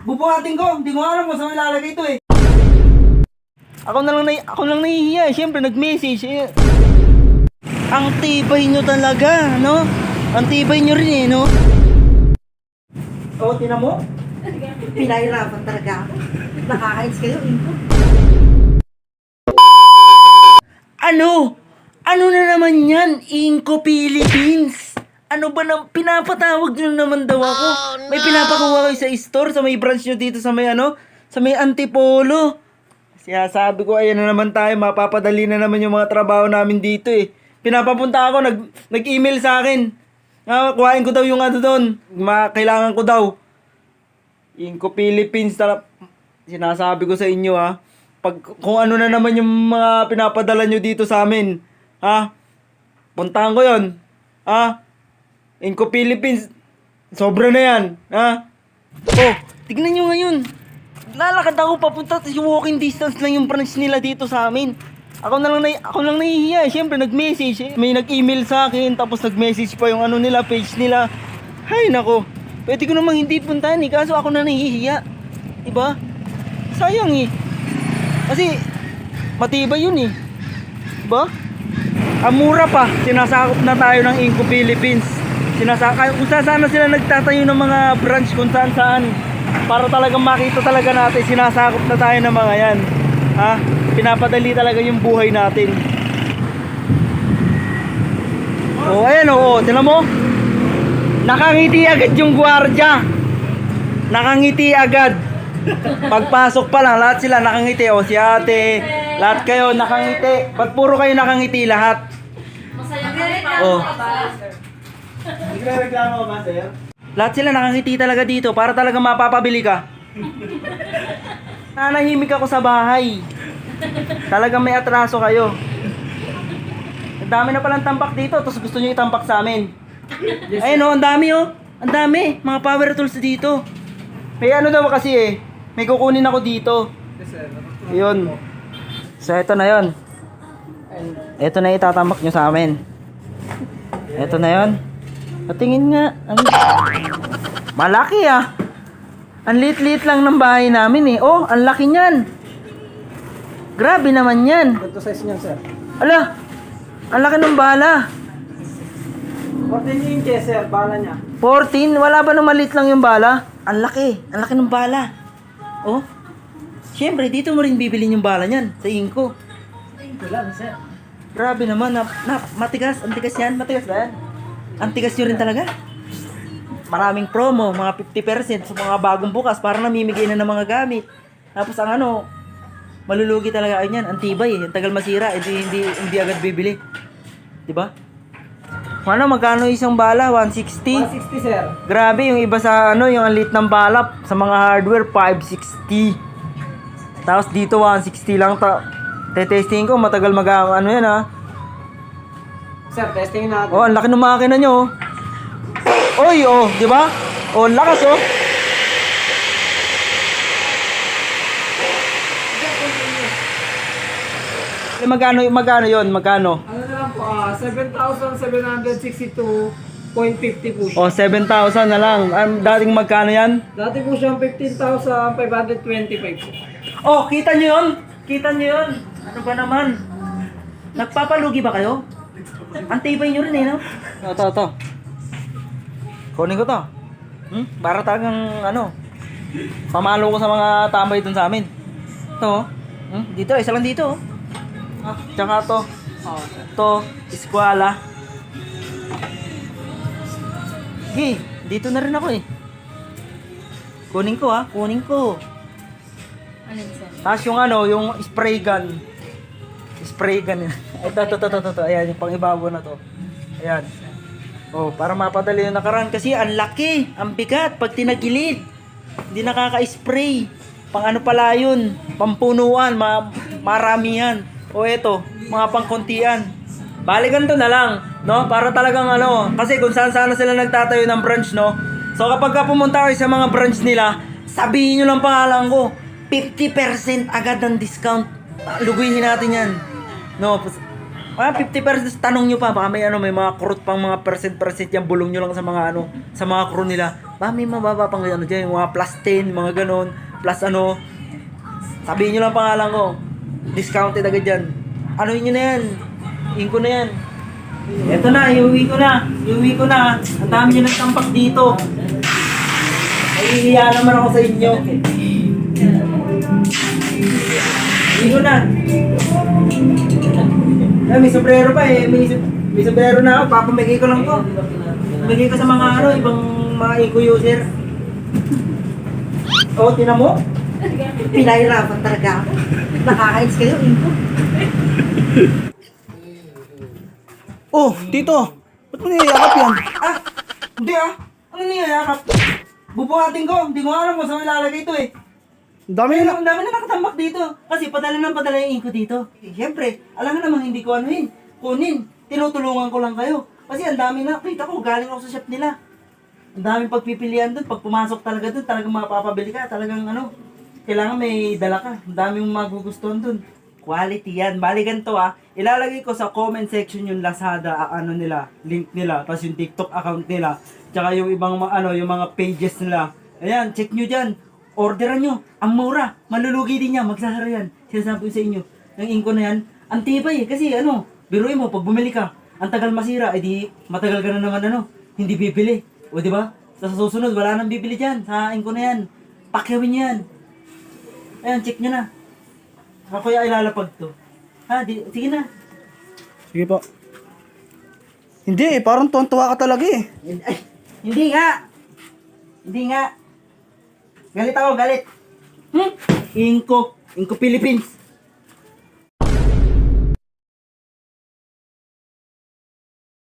Bubuhatin ko. Hindi ko alam kung saan ilalagay ito eh. Ako na lang na ako lang nahihiya eh. Siyempre nag-message eh. Ang tibay nyo talaga, no? Ang tibay nyo rin eh, no? Oh, tinan mo? Pinahirapan talaga ako. Nakakainis kayo, Inko. Ano? Ano na naman yan? Inko Philippines? Ano ba nang pinapatawag nyo naman daw ako? May pinapakuha kayo sa store, sa may branch nyo dito sa may ano? Sa may Antipolo. Siya sabi ko, ayan na naman tayo, mapapadali na naman yung mga trabaho namin dito eh. Pinapapunta ako, nag, nag-email sa akin. Ah, kuhain ko daw yung ano doon. Ma, kailangan ko daw. Inko Philippines, tala, sinasabi ko sa inyo ha. Pag, kung ano na naman yung mga pinapadala nyo dito sa amin. Ha? Puntahan ko yon Ha? Inko Philippines, sobra na yan. Ha? Oh, tignan nyo ngayon. Lalakad ako papunta, yung walking distance lang yung branch nila dito sa amin. Ako na lang, na, ako lang nahihiya. eh. Siyempre, nag-message. Eh. May nag-email sa akin, tapos nag-message pa yung ano nila, page nila. Hay nako. Pwede ko namang hindi puntahan eh, kaso ako na nahihiya. Diba? Sayang eh. Kasi, matibay yun eh. Diba? Ang mura pa, sinasakop na tayo ng Inco Philippines. Sinasaka kung saan sana sila nagtatayo ng mga branch kung saan saan. Para talagang makita talaga natin, sinasakop na tayo ng mga yan. Ha? Pinapadali talaga yung buhay natin. Oh, ayan oh, oh, tinan mo. Nakangiti agad yung gwardiya. Nakangiti agad. Pagpasok pa lang, lahat sila nakangiti. O, si ate, lahat kayo nakangiti. Ba't puro kayo nakangiti lahat? Oh. Nagre-reklamo ba, sir? Lahat sila nakangiti talaga dito para talaga mapapabili ka. Nanahimik ako sa bahay. Talagang may atraso kayo. Ang dami na palang tampak dito, tapos gusto nyo itampak sa amin. Ayun oh, ang dami oh. Ang dami, mga power tools dito. May ano daw kasi eh, may kukunin ako dito. Yun. So ito na yon. Ito na itatamak nyo sa amin. Ito na yon. Patingin nga. Ang... Malaki ah. Ang liit-liit lang ng bahay namin eh. Oh, ang laki niyan. Grabe naman yan. Ito size niyan, sir. Ala, ang laki ng bala. 14 inches, sir. Bala niya. 14? Wala ba nang maliit lang yung bala? Ang laki. Ang laki ng bala. Oh. Siyempre, dito mo rin bibilin yung bala niyan. Sa Inko. Ito lang, sir. Grabe naman. Na, na, matigas. Ang tigas yan. Matigas ba yan? Ang tigas nyo rin talaga. Maraming promo. Mga 50% sa mga bagong bukas. Para namimigay na ng mga gamit. Tapos ang ano, malulugi talaga kayo niyan. Ang tibay eh. Ang tagal masira. Hindi, hindi, hindi agad bibili. Diba? Ano, magkano isang bala? 160? 160, sir. Grabe, yung iba sa ano, yung ang lit ng balap sa mga hardware 560. Tapos dito 160 lang ta. Tetesting ko, matagal mag ano yan ha. Sir, testing natin. Oh, ang laki ng makina nyo. oh. Oy, oh, di ba? Oh, ang lakas oh. Eh, Magkano, magkano yon Magkano? Ano na lang po, ah, 7,762.50 po siya. Oh, 7,000 na lang. Ang dating magkano yan? Dati po siyang 15,525 po. Oh, kita nyo yun? Kita nyo yun? Ano ba naman? Nagpapalugi ba kayo? Ang tibay nyo rin eh, no? Ito, ito. Kunin ko to. Hmm? Para talagang, ano, pamalo ko sa mga tambay dun sa amin. Ito, oh. hmm? dito, isa lang dito. oh. Ah, tsaka to. Sir. To, eskwala. Sige, dito na rin ako eh. Kunin ko ha, kunin ko. Tapos yung ano, yung spray gun. Spray gun. ito, ito, ito, ito, ito. Ayan, yung pangibago na to. Ayan. Oh, para mapadali yung nakaraan. Kasi ang laki, ang bigat, pag tinagilid. Hindi nakaka-spray. Pang ano pala yun, pampunuan, ma maramihan. O eto, mga pangkuntian. Bali ganito na lang, no? Para talagang ano, kasi kung saan sana sila nagtatayo ng branch, no? So kapag ka pumunta kayo sa mga branch nila, sabihin nyo lang pangalan ko, 50% agad ng discount. Luguhin natin yan. No, Ah, 50% tanong nyo pa, baka may ano, may mga kurot pang mga percent-percent yan, bulong nyo lang sa mga ano, sa mga crew nila. Ba, may mababa pang ano dyan, mga plus 10, mga ganon, plus ano. Sabihin nyo lang pangalan ko. Discounted agad dyan. Ano yun na yan? Inko na yan. Eto na, iuwi ko na. Iuwi ko na. Ang dami nyo nagtampak dito. Nahihiya naman ako sa inyo. Iuwi ko na. Eh, may sombrero pa eh. May, may sombrero na ako. Papamigay ko lang to. Pamigay ko sa mga ano, ibang mga eco user. Oh, tinan mo? Pinahirapan talaga ako. Nakakainis kayo, Inko. Oh, tito. Ba't mo niyayakap yan? Ah! Hindi ah! Ano niyayakap? Bubuhatin ko. Hindi ko alam kung saan ilalagay ito eh. Dami na. ang dami na nakatambak dito. Kasi padala ng padala yung inko dito. Siyempre, alam nga namang hindi ko anuhin. Kunin. Tinutulungan ko lang kayo. Kasi ang dami na. Kita ko, galing ako sa shop nila. Ang daming pagpipilian doon. Pag pumasok talaga doon, talagang mapapabili ka. Talagang ano, kailangan may dala ka. Ang dami mong magugustuhan doon. Quality yan. Bali ganito ah. Ilalagay ko sa comment section yung Lazada, ah, ano nila, link nila, tapos yung TikTok account nila, tsaka yung ibang ano, yung mga pages nila. Ayan, check nyo dyan. Orderan nyo. Ang mura. Malulugi din yan. Magsasara yan. Sinasabi ko sa inyo. Yung inko na yan, ang tibay eh. Kasi ano, biruin mo, pag bumili ka, ang tagal masira, edi matagal ka na naman ano, hindi bibili. O di ba? Sa susunod, wala nang bibili dyan. Sa inko na yan. Pakyawin yan. Ayan, check nyo na. Ako kaya ilalapag to. Ha, di, sige na. Sige po. Hindi eh, parang tuwan-tuwa ka talaga eh. Ay, hindi nga. Hindi nga. Galit ako, galit. Hmm? Inko. Inko Philippines.